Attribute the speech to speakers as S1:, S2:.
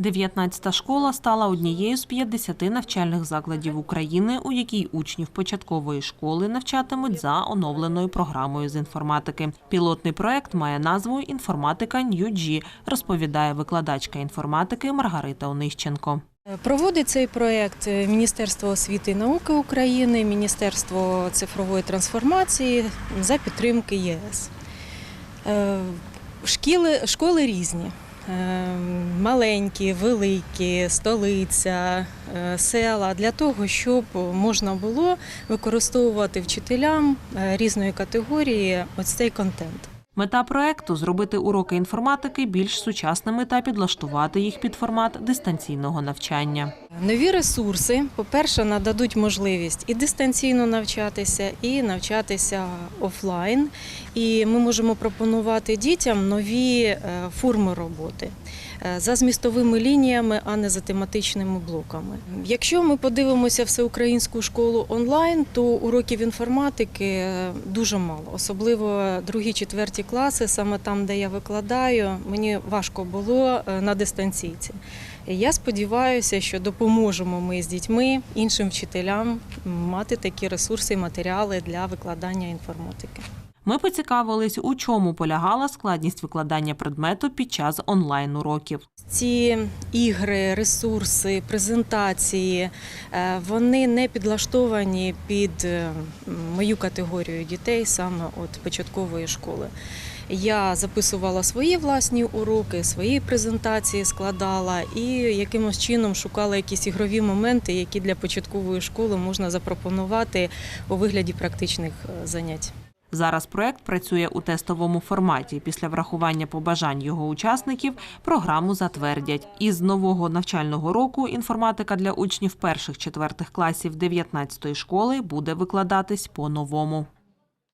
S1: 19-та школа стала однією з 50 навчальних закладів України, у якій учнів початкової школи навчатимуть за оновленою програмою з інформатики. Пілотний проект має назву Інформатика Нью-Джі, розповідає викладачка інформатики Маргарита Онищенко.
S2: Проводить цей проект Міністерство освіти і науки України, Міністерство цифрової трансформації за підтримки ЄС. Е, Шкіли, школи різні. Е, Маленькі, великі, столиця, е, села для того, щоб можна було використовувати вчителям е, різної категорії ось цей контент.
S1: Мета проекту зробити уроки інформатики більш сучасними та підлаштувати їх під формат дистанційного навчання.
S2: Нові ресурси, по-перше, нададуть можливість і дистанційно навчатися, і навчатися офлайн. І ми можемо пропонувати дітям нові е, форми роботи за змістовими лініями, а не за тематичними блоками. Якщо ми подивимося всеукраїнську школу онлайн, то уроків інформатики е, дуже мало, особливо другі, четверті класи, саме там, де я викладаю, мені важко було е, на дистанційці. Я сподіваюся, що допоможемо ми з дітьми, іншим вчителям мати такі ресурси і матеріали для викладання інформатики.
S1: Ми поцікавились, у чому полягала складність викладання предмету під час онлайн-уроків.
S2: Ці ігри, ресурси, презентації е, вони не підлаштовані під е, мою категорію дітей саме от початкової школи. Я записувала свої власні уроки, свої презентації складала і якимось чином шукала якісь ігрові моменти, які для початкової школи можна запропонувати у вигляді практичних е, занять.
S1: Зараз проект працює у тестовому форматі. Після врахування побажань його учасників програму затвердять. Із нового навчального року інформатика для учнів перших-четвертих класів 19-ї школи буде викладатись по-новому.